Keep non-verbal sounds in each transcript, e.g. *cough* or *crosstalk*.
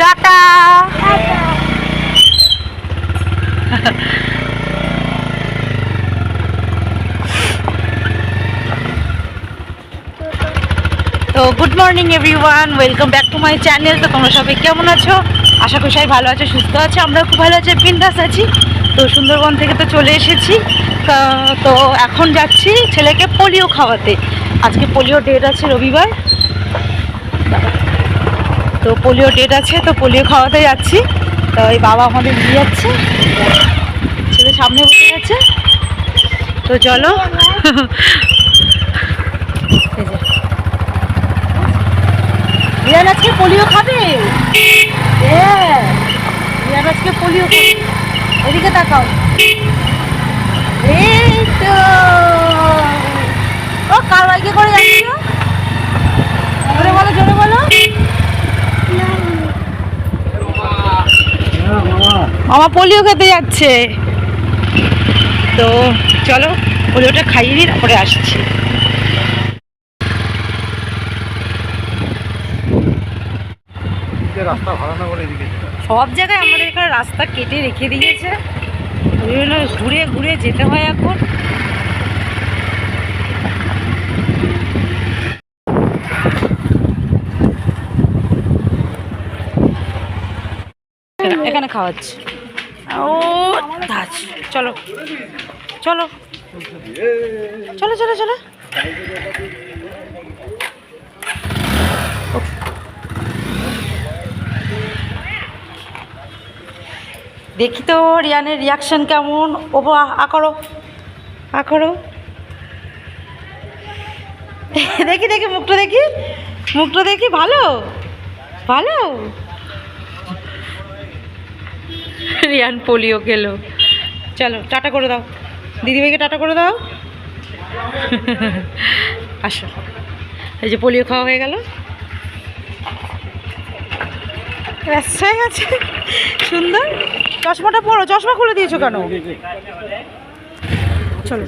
Tata. তো good morning everyone welcome back to my channel তো তোমরা সবাই কেমন আছো? আশা করি সবাই ভালো আছো, সুস্থ আছো। আমরা খুব ভালো আছি, বিন্দাস আছি। তো সুন্দরবন থেকে তো চলে এসেছি। তো এখন যাচ্ছি ছেলেকে পোলিও খাওয়াতে। আজকে পোলিও ডেট আছে রবিবার। তো পোলিও ডেট আছে, তো পোলিও খাওয়াতে যাচ্ছি। তো এই বাবা আমাদের নিয়ে যাচ্ছে। ছেলে সামনে বসে গেছে তো চলো। রিয়ান আজকে পোলিও খাবে? হ্যাঁ। রিয়ান আজকে পোলিও খাবে। এদিকে তাকাও। এই তো। ও, কার বাইকে করে যাচ্ছিল জোরে বলো জোরে বলো মামা পোলিও খেতে যাচ্ছে। তো চলো পোলিওটা খাইয়ে দিই তারপরে আসছি। সব জায়গায় আমাদের এখানে রাস্তা কেটে রেখে দিয়েছে। ঘুরে ঘুরে যেতে হয় এখানে- এখানে খাওয়াচ্ছি। ও চলো। চলো। চলো চলো চলো। দেখি তো রিয়ানের রিয়াকশন কেমন। ও আ, করো। আ, করো। দেখি দেখি, মুখটা দেখি। মুখটা দেখি, ভালো? ভালো? রিয়ান পোলিও খেলো চলো, টাটা করে দাও। দিদিভাইকে টাটা করে দাও। *laughs* আসো। এই যে পোলিও খাওয়া হয়ে গেল। হয়ে গেছে। সুন্দর। চশমাটা পরো, চশমা খুলে দিয়েছ কেন? চলো।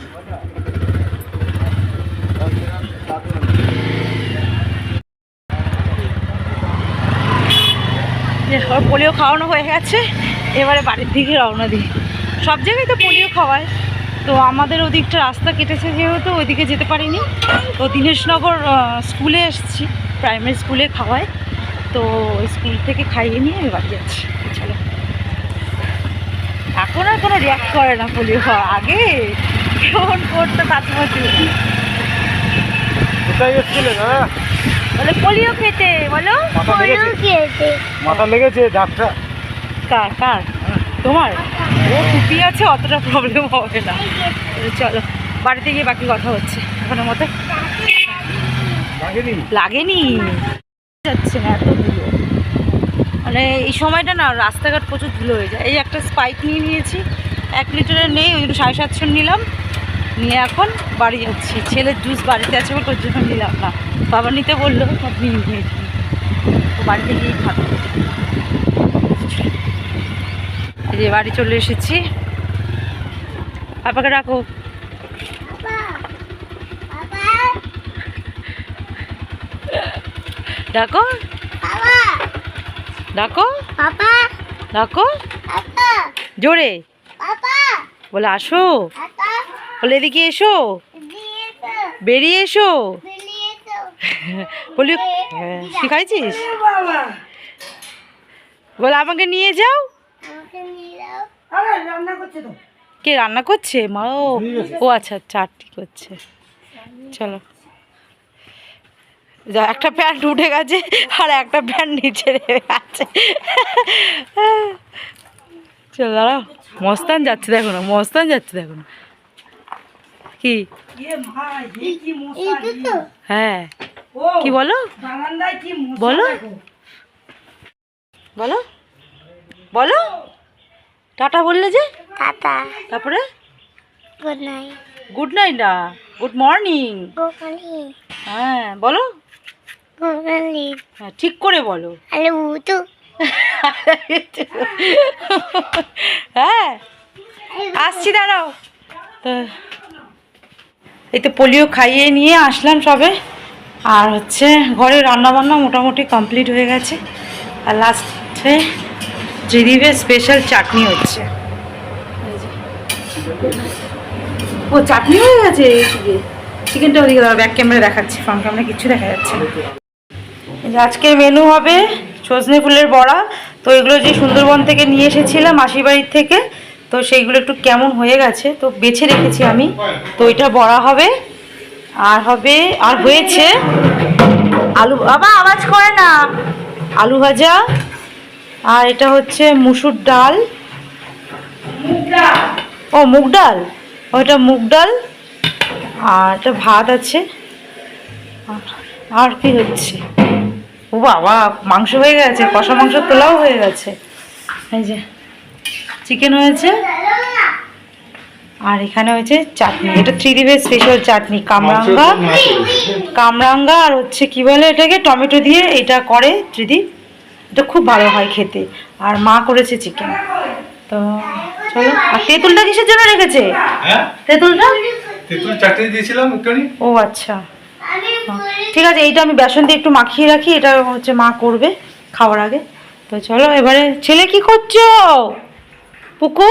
পোলিও খাওয়ানো হয়ে গেছে। এবারে বাড়ির দিকে রওনা দিই। সব জায়গায় তো পোলিও খাওয়ায়। তো আমাদের ওদিকটা রাস্তা কেটেছে যেহেতু ওইদিকে যেতে পারিনি। তো দীনেশনগর স্কুলে এসেছি। প্রাইমারি স্কুলে খাওয়ায়। তো স্কুল থেকে খাইয়ে নিয়ে আমি বাড়ি যাচ্ছি। চলো। এখন আর কোনো রিয়াক্ট করে না পোলিও খাওয়া। আগে কেমন করতো কাছাকাছি কোথায় এসেছিলে দাদা? বলে পোলিও খেতে। বলো মাথা লেগেছে? মাথা লেগেছে? ডাক্তার কার কার? তোমার? ও টুপি আছে অতটা প্রবলেম হবে না। চলো বাড়িতে গিয়ে বাকি কথা হচ্ছে এখনের মতো লাগেনি? যাচ্ছে না এত ধুলো মানে এই সময়টা না রাস্তাঘাট প্রচুর ধুলো হয়ে যায়। এই একটা স্পাইক নিয়ে নিয়েছি এক লিটারের নেই ওই জন্য সাড়ে সাতশো নিলাম। নিয়ে এখন বাড়ি যাচ্ছি। ছেলের জুস বাড়িতে আছে বলে ওর জন্য নিলাম না। বাবা নিতে বলল নিয়ে তো বাড়িতে গিয়ে খাব। যে বাড়ি চলে এসেছি। পাপাকে রাখো ডাকো। ডাকো। ডাকো। জোরে। বলে আসো। বলে এদিকে এসো। বেরিয়ে এসো। বলি হ্যাঁ, শিখাইছিস বলে আমাকে নিয়ে যাও। কে রান্না করছে? মা ও ও আচ্ছা চারটি করছে। চলো। যা একটা প্যান্ট উঠে গেছে আর একটা প্যান্ট নিচে গেছে। চলো দাঁড়াও। মস্তান যাচ্ছে দেখো না মস্তান যাচ্ছে দেখো না। কি? হ্যাঁ। কি বলো? বলো। বলো। বলো। টাটা বললে যে? টাটা। তারপরে? গুড নাইট গুড নাইট না গুড মর্নিং হ্যাঁ বলো। হ্যাঁ ঠিক করে বলো। হ্যাঁ আসছি দাঁড়াও। এই তো পোলিও খাইয়ে নিয়ে আসলাম সবে। আর হচ্ছে ঘরে রান্না বান্না মোটামুটি কমপ্লিট হয়ে গেছে। আর লাস্ট হচ্ছে ত্রিদীপের স্পেশাল চাটনি হচ্ছে। ও, চাটনি হয়ে গেছে? চিকেনটা ওদিকে দাঁড়া ব্যাক ক্যামেরা দেখাচ্ছি ফ্রন্ট ক্যামেরা কিছু দেখা যাচ্ছে আজকের মেনু হবে সজনে ফুলের বড়া। তো এগুলো যে সুন্দরবন থেকে নিয়ে এসেছিলাম বাড়ির থেকে, তো সেইগুলো একটু কেমন হয়ে গেছে, তো বেছে রেখেছি আমি। তো এটা বড়া হবে, আর হবে, আর হয়েছে আলু, বাবা আওয়াজ করে না। আলু ভাজা আর এটা হচ্ছে মুসুর ডাল। ও মুগ ডাল? ওটা মুগ ডাল। আর এটা ভাত আছে। আর- কি হচ্ছে? ও বাবা মাংস হয়ে গেছে কষা মাংস তোলাও হয়ে গেছে। এই যে চিকেন হয়েছে। আর এখানে হয়েছে চাটনি। এটা থ্রি দিবের স্পেশাল চাটনি কামরাঙ্গা। কামরাঙ্গা আর হচ্ছে কি বলে এটাকে? টমেটো দিয়ে এটা করে ত্রিদীপ এটা খুব ভালো হয় খেতে। আর মা করেছে চিকেন তো চলো আর তেঁতুলটা কিসের জন্য রেখেছে? হ্যাঁ? তেঁতুলটা? তেঁতুল চাটনি দিয়েছিলাম একটুখানি। ও আচ্ছা। ঠিক আছে এইটা আমি বেসন দিয়ে একটু মাখিয়ে রাখি এটা হচ্ছে মা করবে খাওয়ার আগে। তো চলো এবারে ছেলে কি করছ? পুকু?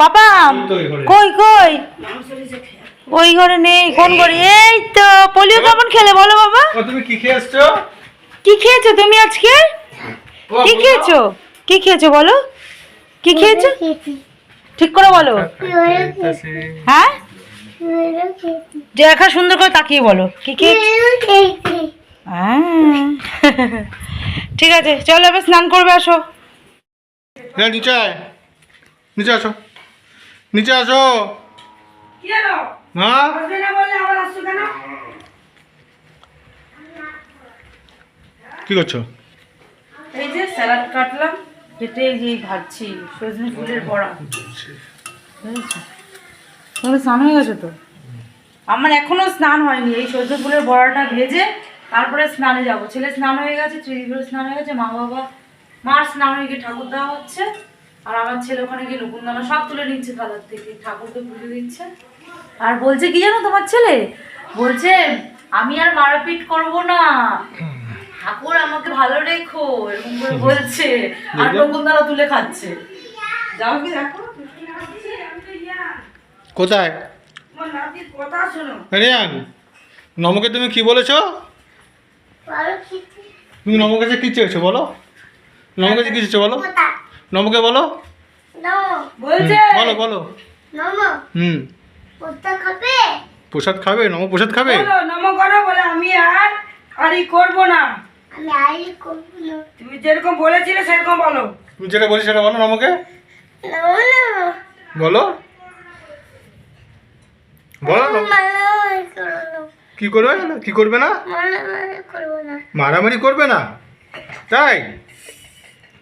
পাপা কই কই? ওই ঘরে নেই কোন ঘরে এই তো পোলিও কেমন খেলে বলো বাবা? তুমি কি খেয়ে এসছো কি খেয়েছো তুমি আজকে? কি। খেয়েছো? কি খেয়েছো বলো? কি খেয়েছো? ঠিক করে বলো। হ্যাঁ? দেখা সুন্দর করে তাকিয়ে বলো। কি খেয়েছো। হ্যাঁ। *laughs* ঠিক আছে চলো এবার স্নান করবে আসো। হ্যাঁ নিচে আয়। নিচে আসো। নিচে আসো। হ্যাঁ কি করছ? এই যে স্যালাড কাটলাম কেটে এই যে ভাজছি সজনে ফুলের বড়া। তোমার স্নান হয়ে গেছে তো? আমার এখনও স্নান হয়নি এই সজনে ফুলের বড়াটা ভেজে তারপরে স্নানে যাব। ছেলে স্নান হয়ে গেছে ত্রিদীপের স্নান হয়ে গেছে মা বাবা মার স্নান হয়ে গিয়ে ঠাকুর দেওয়া হচ্ছে আর আমার ছেলে ওখানে গিয়ে নকুনদানা সব তুলে নিচ্ছে কালার থেকে ঠাকুরকে পুজো দিচ্ছে। আর বলছে কি জানো তোমার ছেলে? বলছে আমি আর মারপিট করব না। ঠাকুর আমাকে ভালো রেখো এরকম করে বলছে। আর নকুনদানা তুলে খাচ্ছে। যাও কি দেখো? কোথায়? রিয়ান নমকে তুমি কি বলেছ? তুমি নমকে কাছে কি চেয়েছো বলো? কাছে কি চেয়েছো বলো? নমকে বলো। বলছে। বলো বলো। হুম। প্রসাদ খাবে? নম প্রসাদ খাবে? নম করো বলে আমি আর আরই করব না। তুমি যেরকম বলেছিলে সেরকম বলো। তুমি যেটা বলছি সেটা বলো না বলো। বলো। কি করবে কি করবে না? মারামারি করব না। মারামারি করবে না? তাই?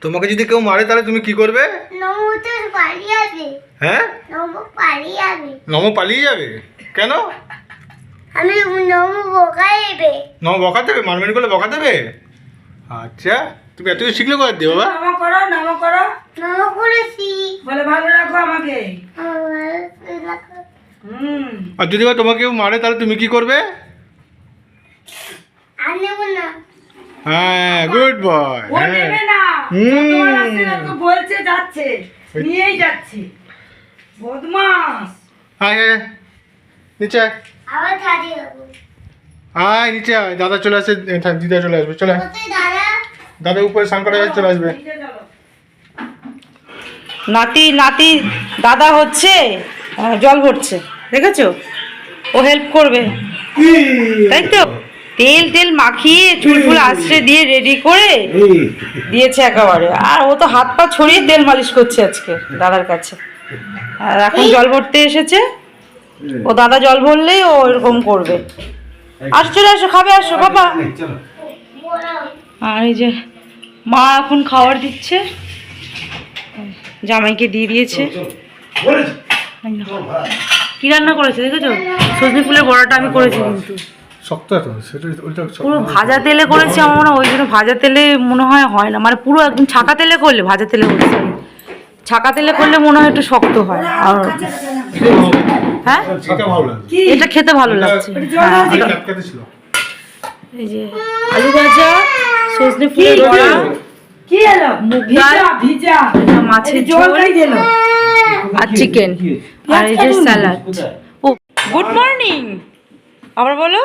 তোমাকে যদি কেউ মারে তাহলে তুমি কি করবে? নমু তো পালিয়ে যাবে। হ্যাঁ? নম পালিয়ে যাবে। কেন? আমি নমু বোকা যাবে নম বকা দেবে মারমারি করলে বকা দেবে আচ্ছা তুমি এত কিছু শিখলে কোথায় দিয়ে বাবা? নম করো নম করো। নমু করেছি। বলে ভালো রাখো আমাকে। হুম। আর যদি তোমাকে মারে তাহলে তুমি কি করবে? আর নেব না। হ্যাঁ গুড বয় হ্যাঁ। তো বলছে যাচ্ছে নিয়েই যাচ্ছে। বদমাস। আয় আয়, আয়। নিচে আবার আয় নিচে আয় দাদা চলে আসে থাক, দিদা চলে আসবে চলে। দাদা? দাদা উপরে স্নান করে চলে আসবে। নাতি নাতি দাদা হচ্ছে জল ভরছে দেখেছ? ও হেল্প করবে। তাই তো? তেল তেল মাখিয়ে চুল ফুল আশ্রে দিয়ে রেডি করে দিয়েছে একেবারে। আর ও তো হাত পা ছড়িয়ে তেল মালিশ করছে আজকে দাদার কাছে। আর এখন জল ভরতে এসেছে। ও দাদা জল ভরলেই ও এরকম করবে। আসো চলে আসো খাবে আসো বাবা। আর এই যে মা এখন খাবার দিচ্ছে। জামাইকে দিয়ে দিয়েছে। কি রান্না করেছে দেখেছ? সজনে ফুলের বড়াটা আমি করেছি কিন্তু। শক্ত তো সেটা পুরো ভাজা তেলে করেছি আমার মনে হয় ওই জন্য ভাজা তেলে মনে হয় হয় না। মানে পুরো একদম ছাকা তেলে করলে ভাজা তেলে হয়। ছাকা তেলে করলে মনে হয় একটু শক্ত হয়। আর হ্যাঁ? এটা ভালো লাগে এটা খেতে ভালো লাগছে। হ্যাঁ এটা কাটকাতে ছিল এই যে আলু ভাজা সজনে ফুলের বড়া কি এলো ভিজা ভিজা। মাছের ঝোল। দিল। আর চিকেন আর এই যে স্যালাড ও গুড মর্নিং আবার বলো।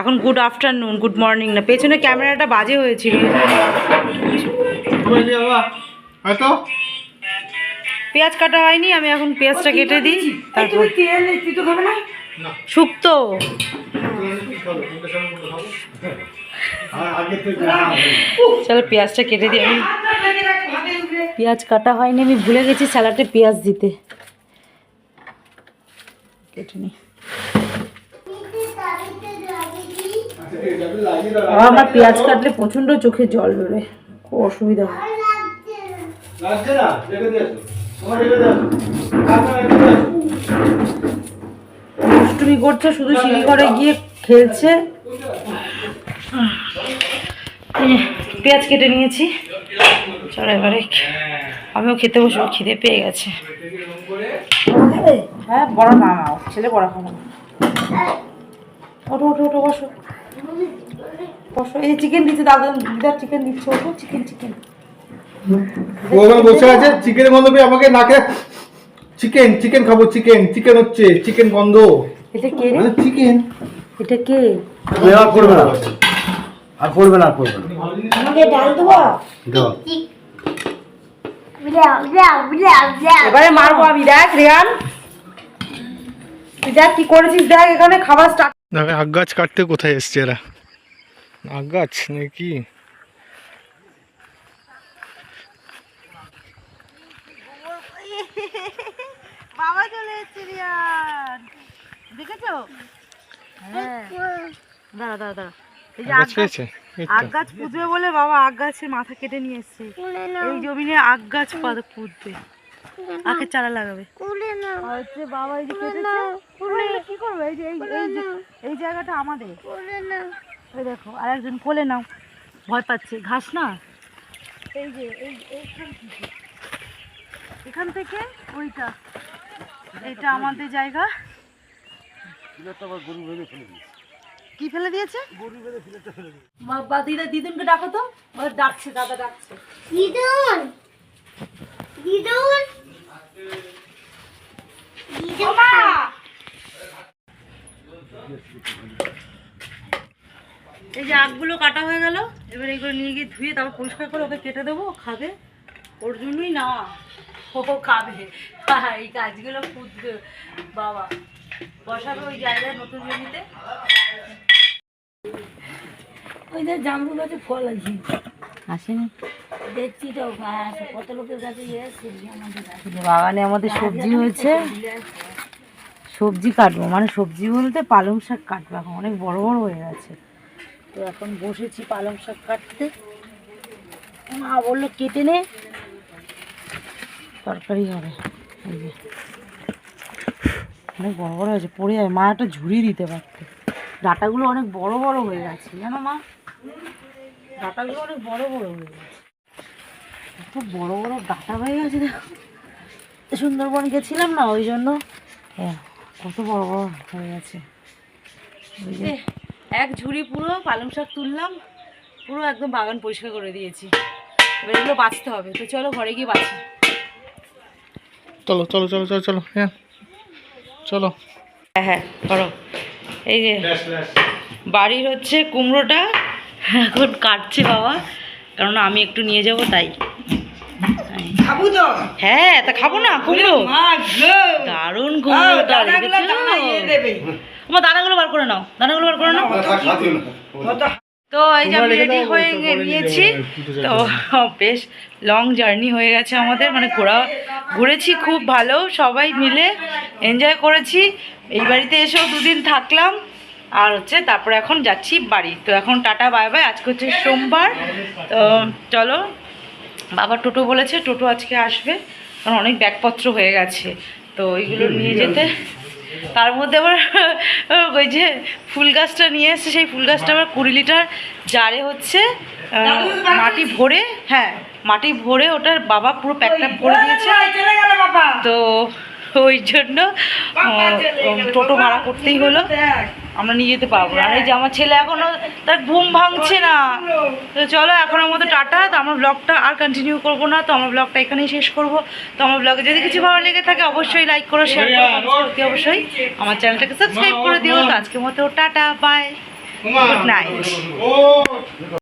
এখন গুড আফটারনুন গুড মর্নিং না। পেছনে ক্যামেরাটা বাজে হয়েছিল। পেঁয়াজ কাটা হয়নি আমি এখন পেঁয়াজটা কেটে দিই তারপর শুক্তো। চলো পেঁয়াজটা কেটে দিই আমি পেঁয়াজ কাটা হয়নি আমি ভুলে গেছি স্যালাডে পেঁয়াজ দিতে। কেটে নিই। আমার পেঁয়াজ কাটলে প্রচণ্ড চোখে জল বেরোয় খুব অসুবিধা হয়। দুষ্টুমি করছে, শুধু সিঁড়ি ঘরে গিয়ে খেলছে। পেঁয়াজ কেটে নিয়েছি। চলো এবারে আমিও খেতে বসবো, খিদে পেয়ে গেছে। হ্যাঁ বড় ওর ছেলে বড় খাব ওঠো ওঠো ওঠো, বসো। বসো। এই চিকেন দিচ্ছে, দাদা, দিদার চিকেন দিচ্ছে, ওঠো চিকেন চিকেন ওখানে বসে আছে চিকেন গন্ধ পেয়ে আমাকে নাকে চিকেন চিকেন খাব চিকেন চিকেন হচ্ছে চিকেন গন্ধ। এটা কে রে? মানে চিকেন এটা কে? আর করবে না। আর করবে না করবে না। আমাকে ডাল দেবো? দাও। এবারে মারবো আমি দেখ রিয়ান। তুই দেখ কি করেছিস দেখ এখানে খাবার স্টার্ট আগ গাছ কাটতে কোথায় এসছে এরা? আগ গাছ নাকি? বাবা চলে এসছে রিয়ান দেখেছ? হ্যাঁ। দাঁড়া দাঁড়া দাঁড়া। এই যে আগ গাছ। আগ পুঁতবে বলে বাবা আগ গাছের মাথা কেটে নিয়ে এসছে। এই জমিনে আগ গাছ পুঁতবে। আখের চারা লাগাবে। হচ্ছে বাবা এই যে কেটেছে। কি করবে? এই যে এই জায়গাটা আমাদের। এই দেখো আর একজন কোলে নাও। ভয় পাচ্ছে। ঘাস না? এই যে এই এখান থেকে ওইটা। এটা আমাদের জায়গা। কি ফেলে দিয়েছে? মা- বা দিদা দিদুনকে ডাকো তো। ডাকছে দাদা ডাকছে। দিদুন! দিদুন! দিদুন! এই যে আগগুলো কাটা হয়ে গেল এবার এগুলো নিয়ে গিয়ে ধুয়ে তারপর পরিষ্কার করে ওকে কেটে দেবো খাবে। ওর জন্যই না। ও খাবে। এই কাজগুলো খুঁজবে বাবা বসাবে ওই জায়গায় নতুন জমিতে? ওই যে জামরুল গাছে ফল আছে। আসেনি। দেখছি তো হ্যাঁ, কত লোকের কাছে বাগানে আমাদের সবজি হয়েছে। সবজি কাটবো মানে সবজি বলতে পালং শাক কাটবো এখন অনেক বড় বড় হয়ে গেছে। তো এখন বসেছি পালং শাক কাটতে। মা বলল কেটে নে। তরকারি হবে। এই যে। অনেক বড় বড় হয়েছে, পড়ে যায় মা একটা ঝুড়ি দিতে পারতো। ডাটাগুলো অনেক বড় বড় হয়ে গেছে, জানো মা? ডাটাগুলো অনেক বড় বড় হয়ে গেছে। এত বড় বড় ডাটা হয়ে গেছে, দেখো। সুন্দরবন গেছিলাম না, ওই জন্য। কত বড় বড় হয়ে গেছে। এক ঝুড়ি পুরো পালং শাক তুললাম, পুরো একদম বাগান পরিষ্কার করে দিয়েছি। এবার এগুলো বাঁচতে হবে। তো চলো ঘরে গিয়ে বাঁচি। চলো চলো চলো চলো চলো হ্যাঁ। চলো। হ্যাঁ হ্যাঁ করো এই যে বাড়ির হচ্ছে কুমড়োটা এখন কাটছে বাবা কারণ আমি একটু নিয়ে যাব তাই। খাব তো। হ্যাঁ তা খাব না কুমড়ো। দারুণ আমার দানাগুলো বার করে নাও দানাগুলো বার করে নাও। তো এই যে আমি রেডি হয়ে নিয়েছি। তো *laughs* বেশ লং জার্নি হয়ে গেছে আমাদের মানে ঘোরা ঘুরেছি খুব ভালো সবাই মিলে এনজয় করেছি। এই বাড়িতে এসেও দুদিন থাকলাম আর হচ্ছে তারপরে এখন যাচ্ছি বাড়ি। তো এখন টাটা বাই বাই আজকে হচ্ছে সোমবার। তো চলো বাবা টোটো বলেছে টোটো আজকে আসবে কারণ অনেক ব্যাগপত্র হয়ে গেছে। তো ওইগুলো নিয়ে যেতে তার মধ্যে আবার ওই যে ফুল গাছটা নিয়ে এসছে সেই ফুল গাছটা আবার কুড়ি লিটার জারে হচ্ছে মাটি ভরে হ্যাঁ মাটি ভরে ওটার বাবা পুরো প্যাকটা ভরে দিয়েছে। তো ওই জন্য টোটো ভাড়া করতেই হলো। আমরা নিয়ে যেতে পারব। না আর এই যে আমার ছেলে এখনও তার ঘুম ভাঙছে না। তো চলো এখনের মতো টাটা। তো আমার ব্লগটা আর কন্টিনিউ করব না। তো আমার ব্লগটা এখানেই শেষ করব। তো আমার ব্লগে যদি কিছু ভালো লেগে থাকে অবশ্যই লাইক করো শেয়ার করো অবশ্যই আমার চ্যানেলটাকে সাবস্ক্রাইব করে দিও। তো আজকের মতো টাটা বাই গুড নাইট